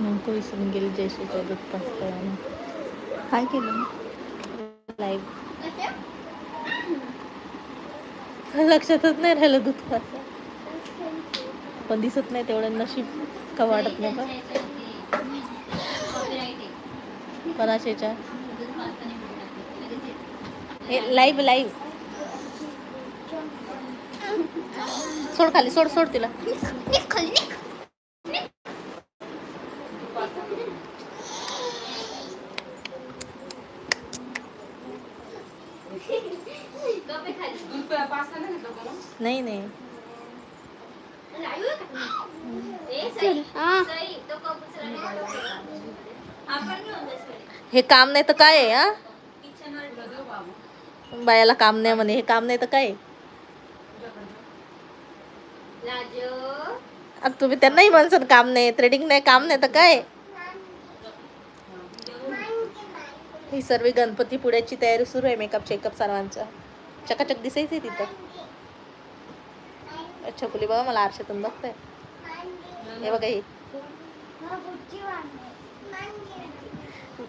नेमकं विसरून गेली जयश्रीचं दूध म्हणून काय केलं? लाईव्ह लक्षातच नाही राहिलं दूध पाचतं पण दिसत नाही तेवढं नशीब का वाटत नाही का? कोणाच्या हे लाईव्ह लाईव्ह सोड खाली सोड सोड तिला. नाही नाही. हा. हे काम नाही तर काय आहे हा? बायाला काम नाही म्हणे हे काम नाही तर काय तुम्ही त्यांनाही म्हणसान काम नाही थ्रेडिंग नाही काम नाही तर काय? ही सर्व गणपती पुढ्याची तयारी सुरू आहे मेकअप चेकअप सर्वांचा. चकाचक दिसायचं तिथं. अच्छा फुली बघा मला आरशातून बघताय. हे बघा ही.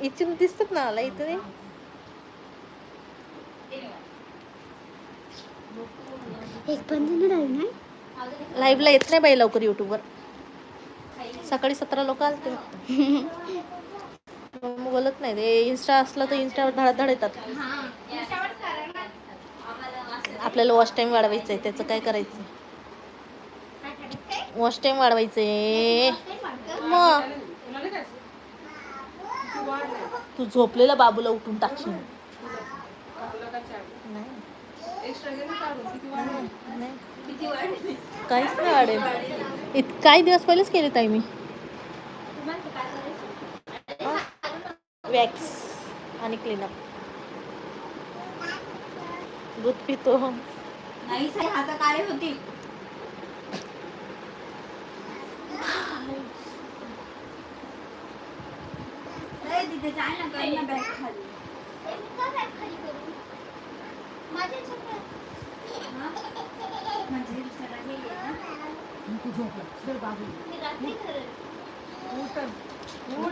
इथून दिसतात ना मला इथून एक पण जण राहिलं नाही? लाईव्हला येत नाही बाई लवकर युट्यूबवर सकाळी सतरा लोक आलते मग बोलत नाही ते इन्स्टा असलं तर इन्स्टावर धडाधड येतात. आपल्याला वॉच टाइम वाढवायचं आहे त्याचं काय करायचं? वॉच टाइम वाढवायचे. मग. तू झोपलेला बाबूला उठून टाकशील. काहीच नाही वाढेल. इत काही दिवस पहिलेच केले ताई मी. वॅक्स आणि क्लीनअप दूध पितो. नाही आता काय होती तिथे चाल ना कर ना बॅग खाली म्हणजे सगळं हे। आहे ना.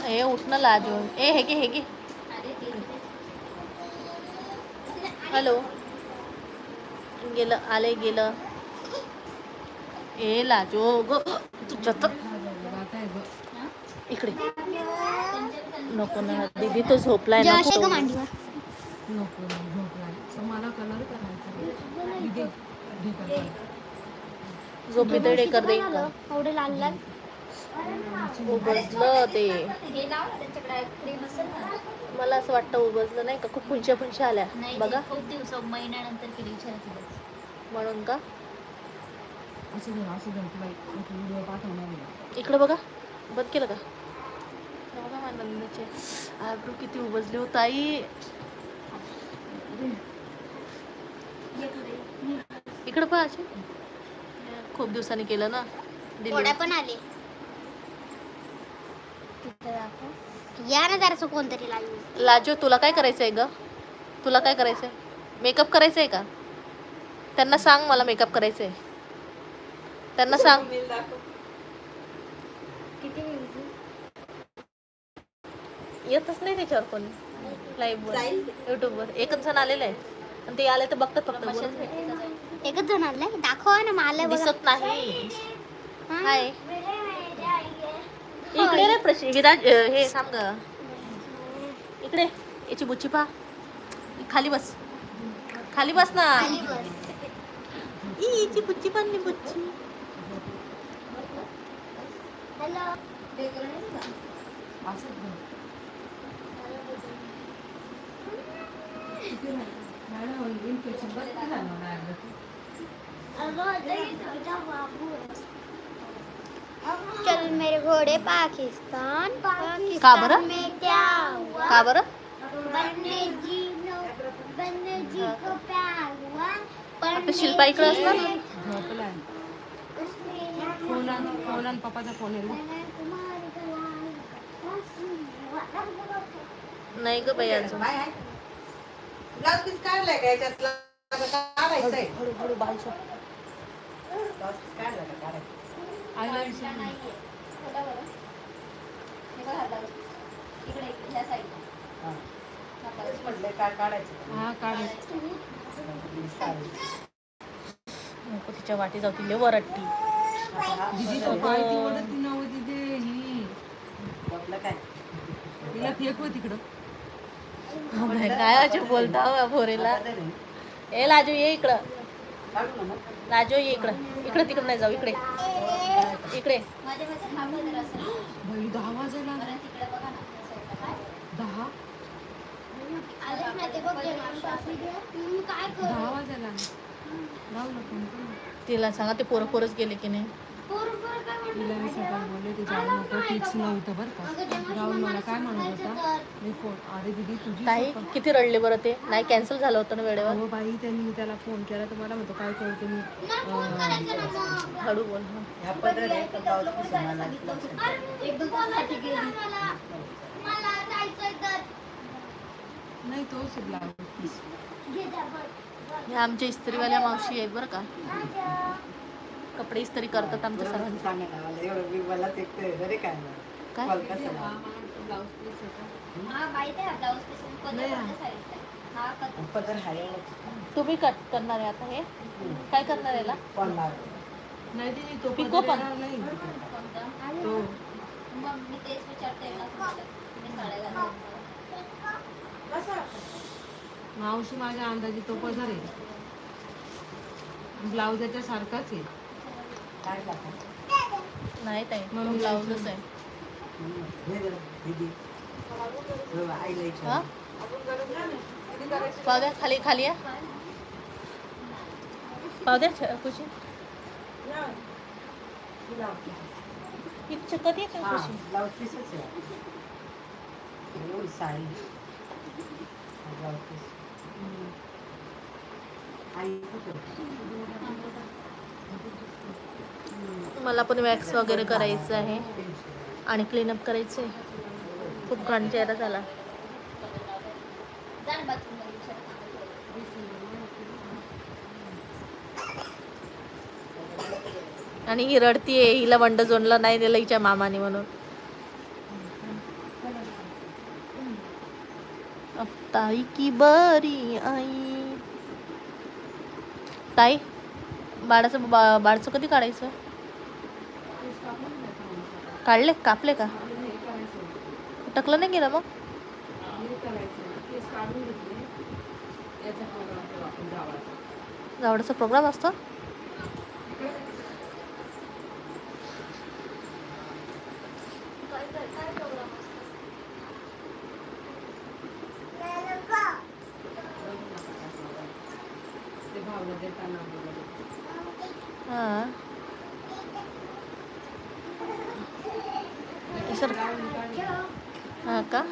ए उठणं लाजून ए हे घे हे घे हॅलो। गेलं आले गेलं। ए लाजो। ग तुझ्या तर इकडे। नको ना दीदी तो झोपलाय ना जराशे का तो. मांडीवर. झोपी तर डेकर दे एवढे लाल लाल. उबजलं ते. मला असं वाटतं उबजलं नाही का? खूप पुंच्या पुंच्या आल्या. नाही बघा. ती खूप दिवस महिन्यानंतर केली. म्हणून का? इकडे बघा. बंद केलं का? बघा माझ्या नंदीचे आयब्रो किती उबजली हो ताई. इकडे पण असे खूप दिवसांनी केलं ना. डिलिव्हरी पण आले. या ना जरासं कोणतरी लाजो. तुला काय करायचं आहे ग? तुला काय करायचं आहे मेकअप करायचं आहे का? त्यांना सांग मला मेकअप करायचं आहे त्यांना सांग. किती येतच नाही त्याच्यावर कोणी. लाईव्ह वर. युट्यूबवर एकच जण आलेलं आहे आणि ते आले तर बघतात फक्त. एकच जण आलाय दाखवा ना मला बघा. दिसत नाही. हा? हाय. इकडे रे प्रश्न विराज हे सांग. इकडे. याची बुच्ची पहा. खाली बस. खाली बस ना. याची बुच्ची पण बुच्ची. हॅलो. चल मेरे घोड़े पाकिस्तान का बरं? में क्या हुआ? का बरं? बनने जी नो बनने जी को प्यार हुआ। आपलं शिल्पा इकडे असणार? ना? झोपलाय उसने फोन आण फोन आण पप्पाचा फोन येईल मैंने तुम्हारी गलाई नाही ग बाई अजून. ब्लाऊज पीस काढलाय का याच्यातला काढायचंय. हळू हळू बाजू ब्लाऊज पीस काढलाय का काढायचं आईला विचार नाही हा. तेच म्हटलं काय काढायचं? हा काढ नको तिच्या वाटी जाऊ ती लय वरट्टी दिदी तो काय ती ओढत ती नव्ह तिथे ही आपलं काय? तिला फेकव तिकडं. काय अजून बोलता हो आता नाही. ए लाजू ये इकडं. लाजू ये इकडं. इकडं तिकडं नाही जाऊ इकडे. इकडे. दहा वाजायला दहा? दहा वाजायला. तिला सांगा ते पोरं पोरच गेले की नाही? पोरं पोरं काय म्हणतात? तिला मी सकाळी बोलले ते जाऊ नको फिक्स नव्हतं बरं का. राहुल मला काय म्हणत होता? मी फोन अरे दिदी तुझी पप्पा- किती रडले बरं ते? नाही कॅन्सल झालं होतं ना वेळेवर? अहो बाई त्यांनी मी त्याला फोन केला तर मला म्हणतो काय करते मी? मला फोन करायचा ना मग. हळू बोल हं. ह्या नाही तोच ब्लाऊज घे जा बघ. ह्या आमच्या इस्त्रीवाल्या मावशी आहेत बरं का. कपडे इस्त्री करतात आमच्या काय? हा? हा हा. एवढं तुम्ही कट करणार आहे आता हे? काय करणार याला? नाही तो पिको पण? मावशी माझ्या अंदाजे तो पदर आहे. ब्लाऊजाच्या सारखाच आहे. नाही ताई मग मी ब्लाऊजच आहे हम्म. हे जरा, दीदी. हो, आईला विचार. हा पाव द्या खाली खाली या पाव द्या छ- खुशी. ही चकत हा, खुशी ब्लाऊज पीसच आहे साडी ब्लाऊज पीस आई? मला पण वॅक्स वगैरे करायचं आहे. आणि क्लीनअप करायचं आहे खूप घाण चेहरा झाला. आणि ही रडतीये हिला वंड जोडलं नाही दिलं हिच्या मामाने म्हणून. ताई की बरी आई. ताई? बाळाचं बा बाळचं कधी काढायचं? काढले? कापले का? टकलं नाही गेलं मग? जावडाचा प्रोग्राम असतो ते भावना देताना वगैरे. हां सर. हां का?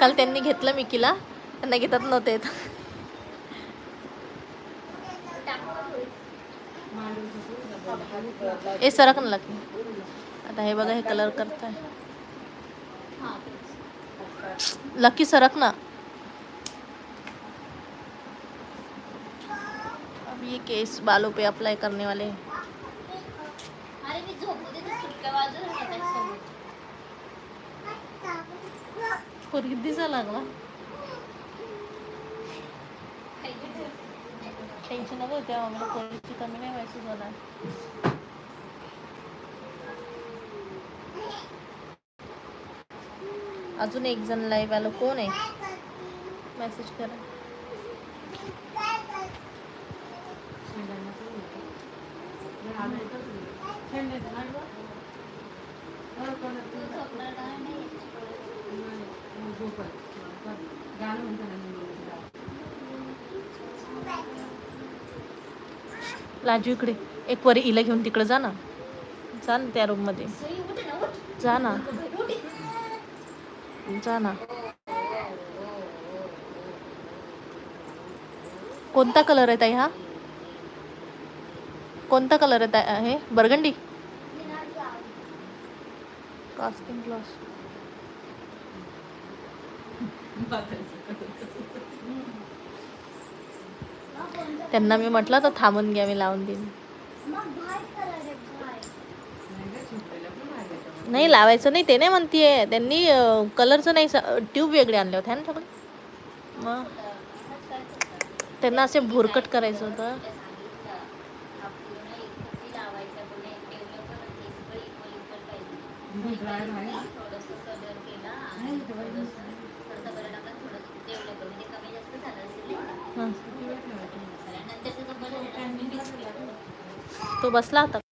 काल त्यांनी घेतलं मिकीला. त्यांना घेतात नव्हते येत. ए सरक ना लागली. आता हे बघा हे कलर करताय. लकी सरक ना अब ये केस बालों पे अप्लाई करने वाले हैं अरे मी झोपू दे तर सुटक्या बाजूला राहतात समोर. पोरगी दिसा लागला? टेन्शन नको त्या आम्हाला पोरीची कमी नाही व्हायची मला अजून एक जण लाईव्ह आलो. कोण आहे? मेसेज करा. तू झोपणार गाणं म्हणताना लाजू इकडे. एक वर इला घेऊन तिकडे जा ना. जा ना त्या रूममध्ये जा ना. जा ना. कोणता कलर आहे ताई हा? कोणता कलर आहे हे बर्गंडी? कास्टिंग क्लॉस त्यांना मी म्हटलं तर थांबून घ्या मी लावून देईन. नाही लावायचं नाही ते नाही म्हणतीये. त्यांनी कलरचं नाही ट्यूब वेगळे आणले होते ना सगळे मग त्यांना असे भुरकट करायचं होतं दीदी ड्रायर आहे का? हं. किती वेळ ठेवायचं? तो बसला होता